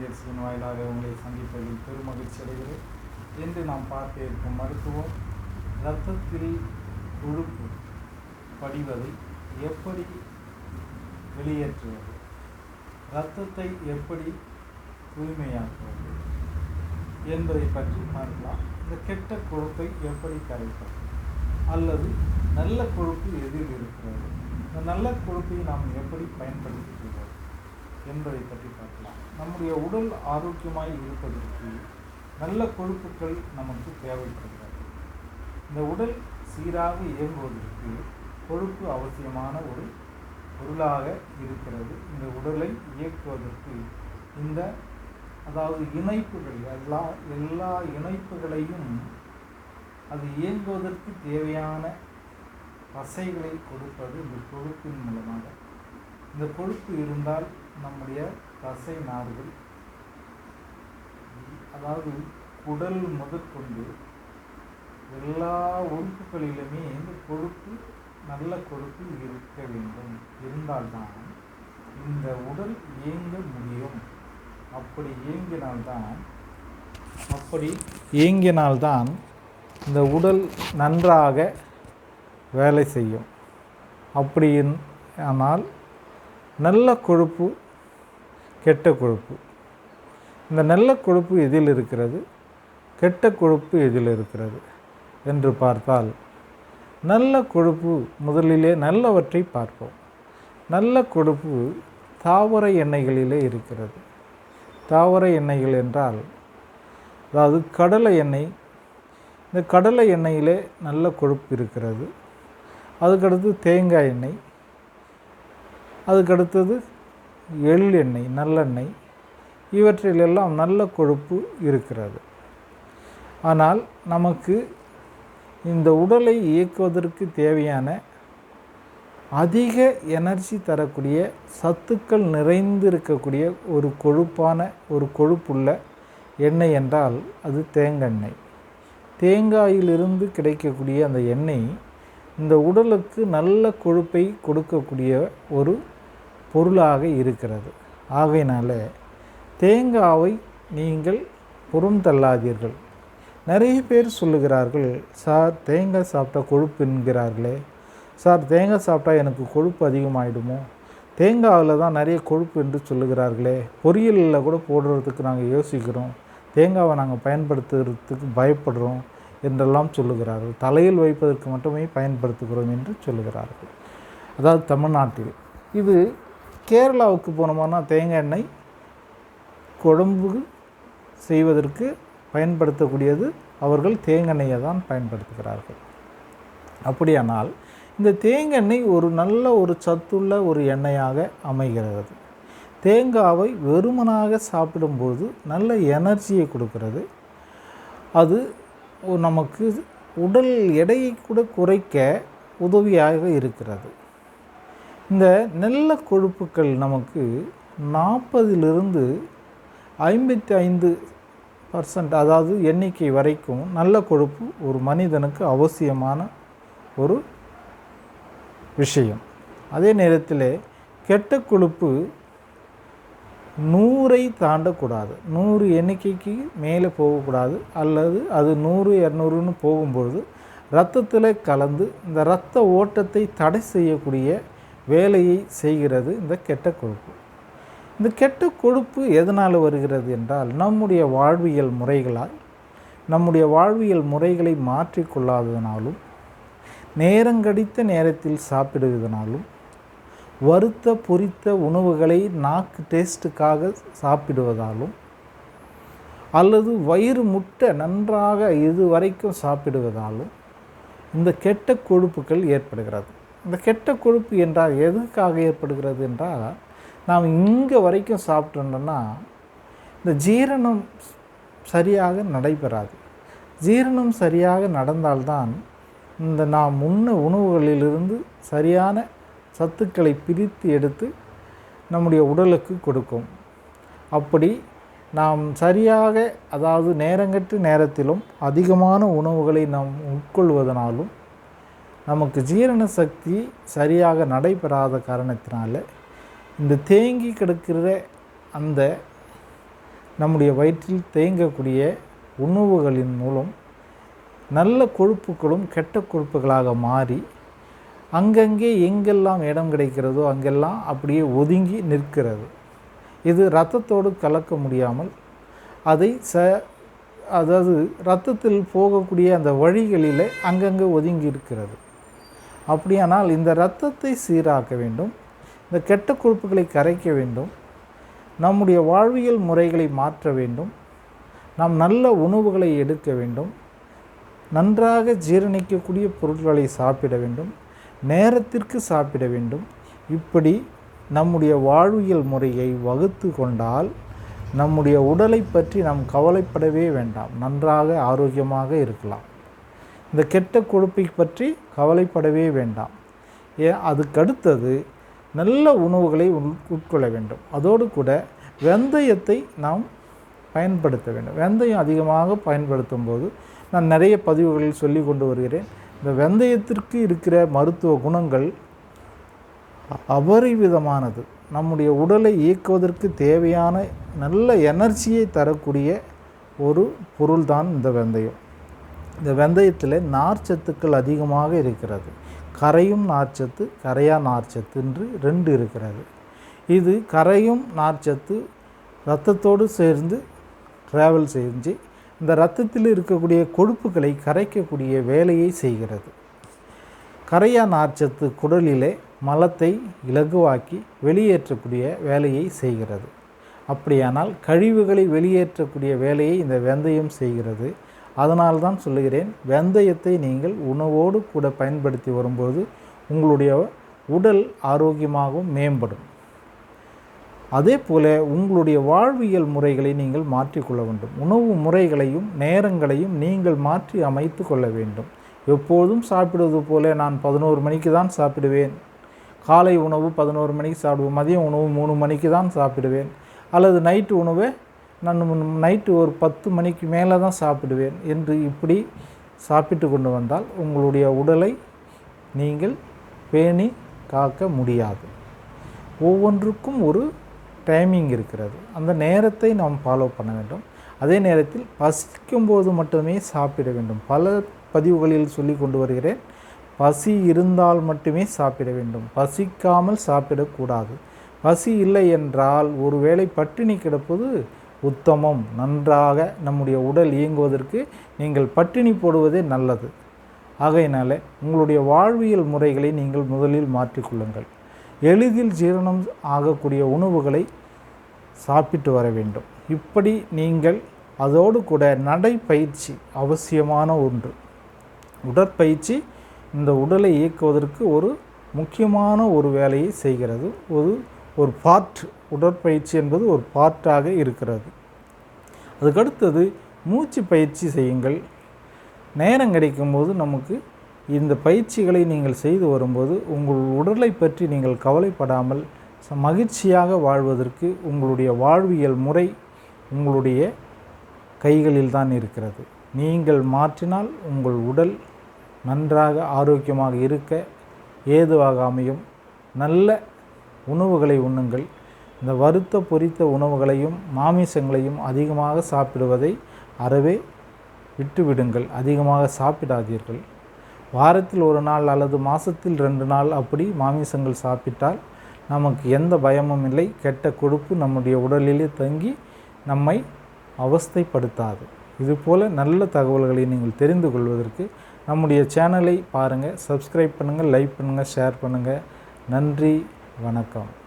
நிகழ்ச்சியின் வாயிலாக உங்களை சந்திப்பதில் பெருமகிழ்ச்சி அடைகிறேன். இன்று நாம் பார்க்க இருக்கும் மருத்துவம் இரத்தத்தில் கொழுப்பு படிவதை எப்படி வெளியேற்றுவது? இரத்தத்தை எப்படி தூய்மையாக்குவது? என்பதை பற்றி பார்க்கலாம். இந்த கெட்ட கொழுப்பை எப்படி கரைப்பது? அல்லது நல்ல கொழுப்பு எதில் இருக்கிறது? இந்த நல்ல கொழுப்பை நாம் எப்படி பயன்படுத்துகிறோம் என்பதை பற்றி பார்க்கலாம். நம்முடைய உடல் ஆரோக்கியமாய் இருப்பதற்கு நல்ல கொழுப்புகள் நமக்கு தேவைப்படுகிறது. இந்த உடல் சீராக இயங்குவதற்கு கொழுப்பு அவசியமான ஒரு பொருளாக இருக்கிறது. இந்த உடலை இயக்குவதற்கு இந்த அதாவது இணைப்புகள் எல்லா எல்லா இணைப்புகளையும் அது இயங்குவதற்கு தேவையான தசைகளை கொடுப்பது இந்த கொழுப்பின் மூலமாக. இந்த கொழுப்பு இருந்தால் நம்முடைய தசை நார்கள் அதாவது குடல் முதற்கொண்டு எல்லா உறுப்புகளிலுமே இந்த கொழுப்பு நல்ல கொழுப்பு இருக்க வேண்டும். இருந்தால்தான் இந்த உடல் இயங்க முடியும். அப்படி இயங்கினால்தான் அப்படி இயங்கினால்தான் இந்த உடல் நன்றாக வேலை செய்யும். அப்படி ஆனால் நல்ல கொழுப்பு கெட்ட கொழுப்பு. இந்த நல்ல கொழுப்பு எதில் இருக்கிறது? கெட்ட கொழுப்பு எதில் இருக்கிறது? என்று பார்த்தால் நல்ல கொழுப்பு முதலிலே நல்லவற்றை பார்ப்போம். நல்ல கொழுப்பு தாவர எண்ணெய்களிலே இருக்கிறது. தாவர எண்ணெய்கள் என்றால் அதாவது கடலை எண்ணெய். இந்த கடலை எண்ணெயிலே நல்ல கொழுப்பு இருக்கிறது. அதுக்கடுத்து தேங்காய் எண்ணெய். அதுக்கடுத்தது எள்ளெண்ணெய் நல்லெண்ணெய். இவற்றிலெல்லாம் நல்ல கொழுப்பு இருக்கிறது. ஆனால் நமக்கு இந்த உடலை இயக்குவதற்கு தேவையான அதிக எனர்ஜி தரக்கூடிய சத்துக்கள் நிறைந்து இருக்கக்கூடிய ஒரு கொழுப்பான ஒரு கொழுப்புள்ள எண்ணெய் என்றால் அது தேங்காய் எண்ணெய் தேங்காயிலிருந்து கிடைக்கக்கூடிய அந்த எண்ணெய் இந்த உடலுக்கு நல்ல கொழுப்பை கொடுக்கக்கூடிய ஒரு பொருளாக இருக்கிறது. ஆகையினால தேங்காவை நீங்கள் புறம் தள்ளாதீர்கள். நிறைய பேர் சொல்லுகிறார்கள் சார் தேங்காய் சாப்பிட்டா கொழுப்பு என்கிறார்களே. சார் தேங்காய் சாப்பிட்டா எனக்கு கொழுப்பு அதிகமாகிடுமோ தேங்காவில் தான் நிறைய கொழுப்பு என்று சொல்லுகிறார்களே. பொரியலில் கூட போடுறதுக்கு நாங்கள் யோசிக்கிறோம். தேங்காவை நாங்கள் பயன்படுத்துறதுக்கு பயப்படுறோம் என்றெல்லாம் சொல்லுகிறார்கள். தலையில் வைப்பதற்கு மட்டுமே பயன்படுத்துகிறோம் என்று சொல்லுகிறார்கள். அதாவது தமிழ்நாட்டில். இது கேரளாவுக்கு போனோம்னா தேங்காய் எண்ணெய் குழம்பு செய்வதற்கு பயன்படுத்தக்கூடியது அவர்கள் தேங்காய் தான் பயன்படுத்துகிறார்கள். அப்படியானால் இந்த தேங்காய் எண்ணெய் ஒரு நல்ல ஒரு சத்துள்ள ஒரு எண்ணெயாக அமைகிறது. தேங்காவை வெறுமனாக சாப்பிடும்போது நல்ல எனர்ஜியை கொடுக்கிறது. அது நமக்கு உடல் எடையை கூட குறைக்க உதவியாக இருக்கிறது. இந்த நல்ல கொழுப்புக்கள் நமக்கு நாற்பதிலிருந்து ஐம்பத்தி ஐந்து பர்சன்ட் அதாவது எண்ணிக்கை வரைக்கும் நல்ல கொழுப்பு ஒரு மனிதனுக்கு அவசியமான ஒரு விஷயம். அதே நேரத்தில் கெட்ட கொழுப்பு நூறை தாண்டக்கூடாது. நூறு எண்ணிக்கைக்கு மேலே போகக்கூடாது. அல்லது அது நூறு இரநூறுன்னு போகும்பொழுது ரத்தத்தில் கலந்து இந்த இரத்த ஓட்டத்தை தடை செய்யக்கூடிய வேலையை செய்கிறது இந்த கெட்ட கொழுப்பு. இந்த கெட்ட கொழுப்பு எதனால் வருகிறது என்றால் நம்முடைய வாழ்வியல் முறைகளால் நம்முடைய வாழ்வியல் முறைகளை மாற்றிக்கொள்ளாததினாலும் நேரங்கடித்த நேரத்தில் சாப்பிடுவதனாலும் வறுத்த பொரித்த உணவுகளை நாக்கு டேஸ்ட்டுக்காக சாப்பிடுவதாலும் அல்லது வயிறு முட்டை நன்றாக இதுவரைக்கும் சாப்பிடுவதாலும் இந்த கெட்ட கொழுப்புகள் ஏற்படுகிறது. இந்த கெட்ட கொழுப்பு என்றால் எதுக்காக ஏற்படுகிறது என்றால் நாம் இங்கே வரைக்கும் சாப்பிட்டோம்னா இந்த ஜீரணம் சரியாக நடைபெறாது. ஜீரணம் சரியாக நடந்தால்தான் இந்த நாம் உண்ண உணவுகளிலிருந்து சரியான சத்துக்களை பிரித்து எடுத்து நம்முடைய உடலுக்கு கொடுக்கும். அப்படி நாம் சரியாக அதாவது நேரங்கட்டு நேரத்திலும் அதிகமான உணவுகளை நாம் உட்கொள்வதனாலும் நமக்கு ஜீரண சக்தி சரியாக நடைபெறாத காரணத்தினால இந்த தேங்கி கிடக்கிற அந்த நம்முடைய வயிற்றில் தேங்கக்கூடிய உணவுகளின் மூலம் நல்ல கொழுப்புகளும் கெட்ட கொழுப்புகளாக மாறி அங்கங்கே எங்கெல்லாம் இடம் கிடைக்கிறதோ அங்கெல்லாம் அப்படியே ஒதுங்கி நிற்கிறது. இது ரத்தத்தோடு கலக்க முடியாமல் அதை ச அதாவது ரத்தத்தில் போகக்கூடிய அந்த வழிகளில் அங்கங்கே ஒதுங்கி இருக்கிறது. அப்படியானால் இந்த இரத்தத்தை சீராக்க வேண்டும் இந்த கெட்ட கொழுப்புகளை கரைக்க வேண்டும் நம்முடைய வாழ்வியல் முறைகளை மாற்ற வேண்டும் நாம் நல்ல உணவுகளை எடுக்க வேண்டும் நன்றாக ஜீரணிக்கக்கூடிய பொருட்களை சாப்பிட வேண்டும் நேரத்திற்கு சாப்பிட வேண்டும். இப்படி நம்முடைய வாழ்வியல் முறையை வகுத்து கொண்டால் நம்முடைய உடலை பற்றி நாம் கவலைப்படவே வேண்டாம் நன்றாக ஆரோக்கியமாக இருக்கலாம். இந்த கெட்ட கொழுப்பை பற்றி கவலைப்படவே வேண்டாம். ஏ அதுக்கடுத்தது நல்ல உணவுகளை உள் உட்கொள்ள வேண்டும். அதோடு கூட வெந்தயத்தை நாம் பயன்படுத்த வேண்டும். வெந்தயம் அதிகமாக பயன்படுத்தும் போது நான் நிறைய பதிவுகளில் சொல்லி கொண்டு வருகிறேன். இந்த வெந்தயத்திற்கு இருக்கிற மருத்துவ குணங்கள் அபரிவிதமானது. நம்முடைய உடலை இயக்குவதற்கு தேவையான நல்ல எனர்ஜியை தரக்கூடிய ஒரு பொருள்தான் இந்த வெந்தயம். இந்த வெந்தயத்தில் நார்ச்சத்துக்கள் அதிகமாக இருக்கிறது. கரையும் நார்ச்சத்து கரையா நார்ச்சத்து என்று ரெண்டு இருக்கிறது. இது கரையும் நார்ச்சத்து இரத்தத்தோடு சேர்ந்து ட்ராவல் செஞ்சு இந்த இரத்தத்தில் இருக்கக்கூடிய கொழுப்புகளை கரைக்கக்கூடிய வேலையை செய்கிறது. கரையா நார்ச்சத்து குடலிலே மலத்தை இலகுவாக்கி வெளியேற்றக்கூடிய வேலையை செய்கிறது. அப்படியானால் கழிவுகளை வெளியேற்றக்கூடிய வேலையை இந்த வெந்தயம் செய்கிறது. அதனால் தான் சொல்லுகிறேன் வெந்தயத்தை நீங்கள் உணவோடு கூட பயன்படுத்தி வரும்போது உங்களுடைய உடல் ஆரோக்கியமாகவும் மேம்படும். அதே போல உங்களுடைய வாழ்வியல் முறைகளை நீங்கள் மாற்றிக்கொள்ள வேண்டும். உணவு முறைகளையும் நேரங்களையும் நீங்கள் மாற்றி அமைத்து கொள்ள வேண்டும். எப்போதும் சாப்பிடுவது போல நான் பதினோரு மணிக்கு தான் சாப்பிடுவேன். காலை உணவு பதினோரு மணிக்கு சாப்பிடுவேன் மதியம் உணவு மூணு மணிக்கு தான் சாப்பிடுவேன். அல்லது நைட்டு உணவை நான் நைட்டு ஒரு பத்து மணிக்கு மேலே தான் சாப்பிடுவேன் என்று இப்படி சாப்பிட்டு கொண்டு வந்தால் உங்களுடைய உடலை நீங்கள் பேணி காக்க முடியாது. ஒவ்வொன்றுக்கும் ஒரு டைமிங் இருக்கிறது. அந்த நேரத்தை நாம் ஃபாலோ பண்ண வேண்டும். அதே நேரத்தில் பசிக்கும் போது மட்டுமே சாப்பிட வேண்டும். பல பதிவுகளில் சொல்லி கொண்டு வருகிறேன். பசி இருந்தால் மட்டுமே சாப்பிட வேண்டும். பசிக்காமல் சாப்பிடக்கூடாது. பசி இல்லை என்றால் ஒருவேளை பட்டினி கிடப்பது உத்தமம் நன்றாக நம்முடைய உடல் இயங்குவதற்கு நீங்கள் பட்டினி போடுவதே நல்லது. ஆகையினால உங்களுடைய வாழ்வியல் முறைகளை நீங்கள் முதலில் மாற்றிக்கொள்ளுங்கள். எளிதில் ஜீரணம் ஆகக்கூடிய உணவுகளை சாப்பிட்டு வர வேண்டும். இப்படி நீங்கள் அதோடு கூட நடைப்பயிற்சி அவசியமான ஒன்று. உடற்பயிற்சி இந்த உடலை இயக்குவதற்கு ஒரு முக்கியமான ஒரு வேலையை செய்கிறது. ஒரு ஒரு பார்ட் உடற்பயிற்சி என்பது ஒரு பார்ட்டாக இருக்கிறது. அதுக்கடுத்தது மூச்சு பயிற்சி செய்யுங்கள். நேரம் கிடைக்கும்போது நமக்கு இந்த பயிற்சிகளை நீங்கள் செய்து வரும்போது உங்கள் உடலை பற்றி நீங்கள் கவலைப்படாமல் மகிழ்ச்சியாக வாழ்வதற்கு உங்களுடைய வாழ்வியல் முறை உங்களுடைய கைகளில் தான் இருக்கிறது. நீங்கள் மாற்றினால் உங்கள் உடல் நன்றாக ஆரோக்கியமாக இருக்க ஏதுவாக அமையும் நல்ல உணவுகளை உண்ணுங்கள். இந்த வறுத்த பொரித்த உணவுகளையும் மாமிசங்களையும் அதிகமாக சாப்பிடுவதை அறவே விட்டுவிடுங்கள். அதிகமாக சாப்பிடாதீர்கள். வாரத்தில் ஒரு நாள் அல்லது மாதத்தில் ரெண்டு நாள் அப்படி மாமிசங்கள் சாப்பிட்டால் நமக்கு எந்த பயமும் இல்லை. கெட்ட கொழுப்பு நம்முடைய உடலிலே தங்கி நம்மை அவஸ்தைப்படுத்தாது. இதுபோல் நல்ல தகவல்களை நீங்கள் தெரிந்து கொள்வதற்கு நம்முடைய சேனலை பாருங்கள் சப்ஸ்கிரைப் பண்ணுங்கள் லைக் பண்ணுங்கள் ஷேர் பண்ணுங்கள் நன்றி. வணக்கம்.